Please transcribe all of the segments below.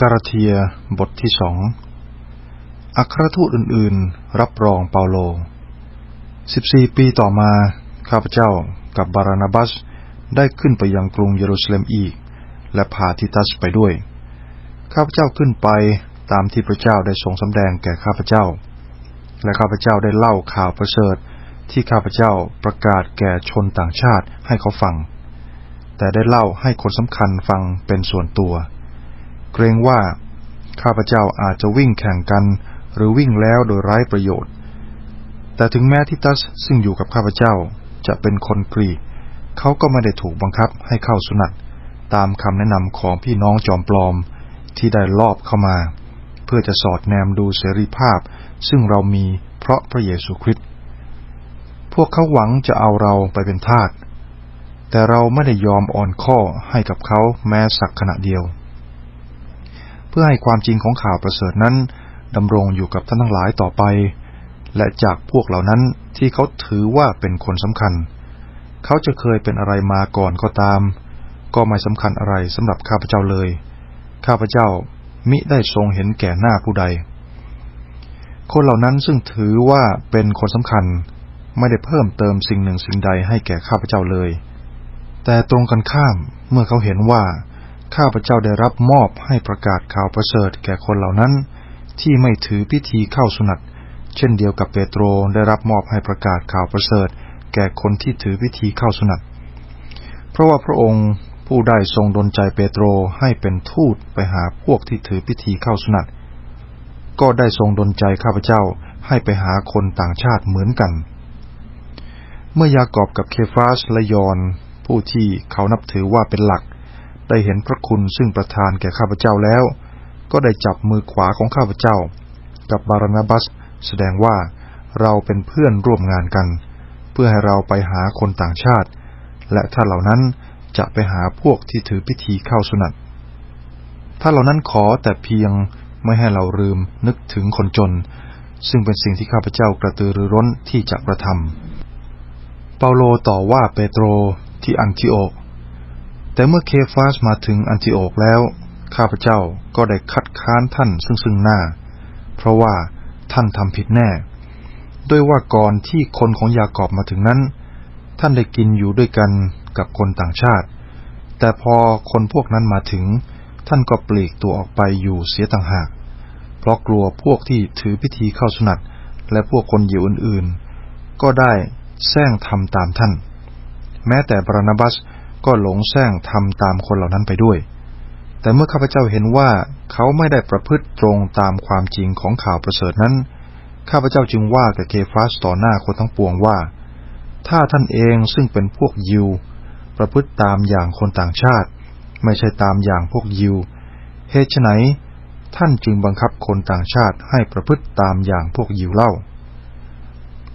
กาเทียบทที่สองอัครทูตอื่นๆ รับรองเปาโล 14 ปีต่อมา ข้าพเจ้ากับบารานาบัสได้ขึ้นไปยังกรุงเยรูซาเล็มอีก และพาทิตัสไปด้วย ข้าพเจ้าขึ้นไปตามที่พระเจ้าได้ทรงสำแดงแก่ข้าพเจ้า และข้าพเจ้าได้เล่าข่าวประเสริฐที่ข้าพเจ้าประกาศแก่ชนต่างชาติให้เขาฟัง แต่ได้เล่าให้คนสำคัญฟังเป็นส่วนตัว เกรงว่า ข้าพเจ้าอาจจะวิ่งแข่งกัน หรือวิ่งแล้วโดยไร้ประโยชน์ แต่ถึงแม้ทิตัสซึ่งอยู่กับข้าพเจ้าจะเป็นคนกรีกเขาก็ไม่ได้ถูกบังคับให้เข้าสุนัตตามคำแนะนำของพี่น้องจอมปลอมที่ได้ลอบเข้ามา เพื่อจะสอดแนมดูเสรีภาพ ซึ่งเรามีเพราะพระเยซูคริสต์พวกเขาหวังจะเอาเราไปเป็นทาสแต่เราไม่ได้ยอมอ่อนข้อให้กับเขาแม้สักขณะเดียว เพื่อให้ความจริงของข่าวประเสริฐนั้นดำรงอยู่กับท่านทั้งหลายต่อไป และจากพวกเหล่านั้นที่เขาถือว่าเป็นคนสำคัญ เขาจะเคยเป็นอะไรมาก่อนก็ตาม ก็ไม่สำคัญอะไรสำหรับข้าพเจ้าเลย ข้าพเจ้ามิได้ทรงเห็นแก่หน้าผู้ใด คนเหล่านั้นซึ่งถือว่าเป็นคนสำคัญไม่ได้เพิ่มเติมสิ่งหนึ่งสิ่งใดให้แก่ข้าพเจ้าเลย แต่ตรงกันข้ามเมื่อเขาเห็นว่า ข้าพเจ้าได้รับมอบให้ประกาศข่าวประเสริฐแก่คนเหล่านั้น ที่ไม่ถือพิธีเข้าสุนัตเช่นเดียวกับเปโตรได้รับมอบให้ประกาศข่าวประเสริฐ แก่คนที่ถือพิธีเข้าสุนัตเพราะว่าพระองค์ผู้ได้ทรงดลใจเปโตรให้เป็นทูตไปหาพวกที่ถือพิธีเข้าสุนัตก็ได้ทรงดลใจข้าพเจ้าให้ไปหาคนต่างชาติเหมือนกัน เมื่อยากอบกับเคฟาสและยอนผู้ที่เขานับถือว่าเป็นหลัก ได้เห็นพระคุณซึ่งประทานแก่ข้าพเจ้าแล้ว ก็ได้จับมือขวาของข้าพเจ้า กับบารนาบัส แสดงว่าเราเป็นเพื่อนร่วมงานกัน เพื่อให้เราไปหาคนต่างชาติ และถ้าเหล่านั้นจะไปหาพวกที่ถือพิธีเข้าสุนัตถ้าเหล่านั้นขอแต่เพียงไม่ให้เราลืมนึกถึงคนจน ซึ่งเป็นสิ่งที่ข้าพเจ้ากระตือรือร้นที่จะกระทำเปาโลต่อว่าเปโตรที่อันทิโอก แต่เมื่อเคฟาสมาถึงอันติโอกแล้ว ข้าพเจ้าก็ได้คัดค้านท่านซึ่งซึ่งหน้า เพราะว่าท่านทำผิดแน่ ด้วยว่าก่อนที่คนของยากอบมาถึงนั้น ท่านได้กินอยู่ด้วยกันกับคนต่างชาติ แต่พอคนพวกนั้นมาถึง ท่านก็ปลีกตัวออกไปอยู่เสียต่างหาก เพราะกลัวพวกที่ถือพิธีเข้าสนัดและพวกคนยิวอื่นๆ ก็ได้แซงทำตามท่าน แม้แต่บรนบัส ก็หลงแซงทำตามคนเหล่านั้นไปด้วย แต่เมื่อข้าพเจ้าเห็นว่าเขาไม่ได้ประพฤติตรงตามความจริงของข่าวประเสริฐนั้น ข้าพเจ้าจึงว่ากับเคฟาสต่อหน้าคนทั้งปวงว่า ถ้าท่านเองซึ่งเป็นพวกยิว ประพฤติตามอย่างคนต่างชาติ ไม่ใช่ตามอย่างพวกยิว เหตุไฉนท่านจึงบังคับคนต่างชาติให้ประพฤติตามอย่างพวกยิวเล่า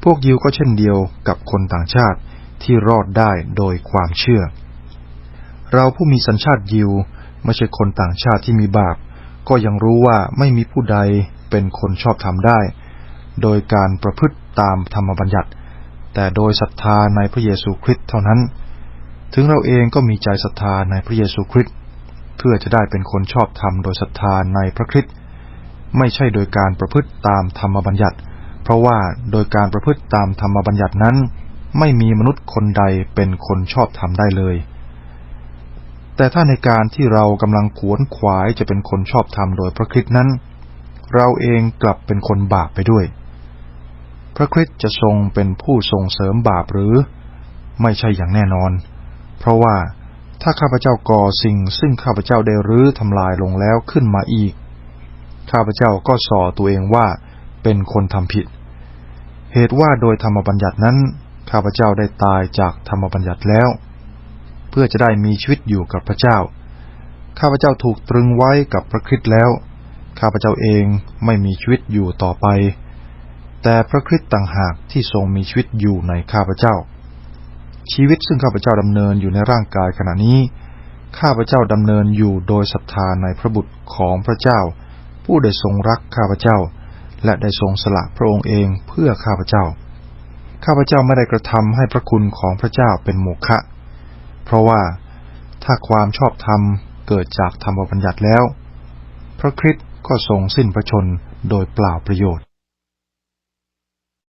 พวกยิวก็เช่นเดียวกับคนต่างชาติที่รอดได้โดยความเชื่อ เราผู้มีสัญชาติยิวไม่ใช่คนต่างชาติที่มีบาป ก็ยังรู้ว่าไม่มีผู้ใดเป็นคนชอบธรรมได้ โดยการประพฤติตามธรรมบัญญัติ แต่โดยศรัทธาในพระเยซูคริสต์เท่านั้น ถึงเราเองก็มีใจศรัทธาในพระเยซูคริสต์เพื่อจะได้เป็นคนชอบธรรมโดยศรัทธาในพระคริสต์ไม่ใช่โดยการประพฤติตามธรรมบัญญัติ เพราะว่าโดยการประพฤติตามธรรมบัญญัตินั้น ไม่มีมนุษย์คนใดเป็นคนชอบธรรมได้เลย แต่ถ้าในการที่เรากำลังขวนขวายจะเป็นคนชอบธรรมโดยพระคริสต์นั้น เราเองกลับเป็นคนบาปไปด้วย พระคริสต์จะทรงเป็นผู้ทรงเสริมบาปหรือ ไม่ใช่อย่างแน่นอน เพราะว่าถ้าข้าพเจ้าก่อสิ่งซึ่งข้าพเจ้าได้รื้อทำลายลงแล้วขึ้นมาอีก ข้าพเจ้าก็ส่อตัวเองว่าเป็นคนทำผิด เหตุว่าโดยธรรมบัญญัตินั้น ข้าพเจ้าได้ตายจากธรรมบัญญัติแล้ว พื่อจะได้มีชีวิตอยู่กับพระเจ้า ข้าพเจ้าถูกตรึงไว้กับพระคริสต์แล้ว ข้าพเจ้าเองไม่มีชีวิตอยู่ต่อไป แต่พระคริสต์ต่างหากที่ทรงมีชีวิตอยู่ในข้าพเจ้า ชีวิตซึ่งข้าพเจ้าดำเนินอยู่ในร่างกายขณะนี้ ข้าพเจ้าดำเนินอยู่โดยศรัทธาในพระบุตรของพระเจ้า ผู้ได้ทรงรักข้าพเจ้า และได้ทรงสละพระองค์เองเพื่อข้าพเจ้าข้าพเจ้าไม่ได้กระทำให้พระคุณของพระเจ้าเป็นโมฆะ เพราะว่าถ้าความชอบธรรมเกิดจากธรรมบัญญัติแล้ว พระคริสต์ก็ทรงสิ้นพระชนโดยเปล่าประโยชน์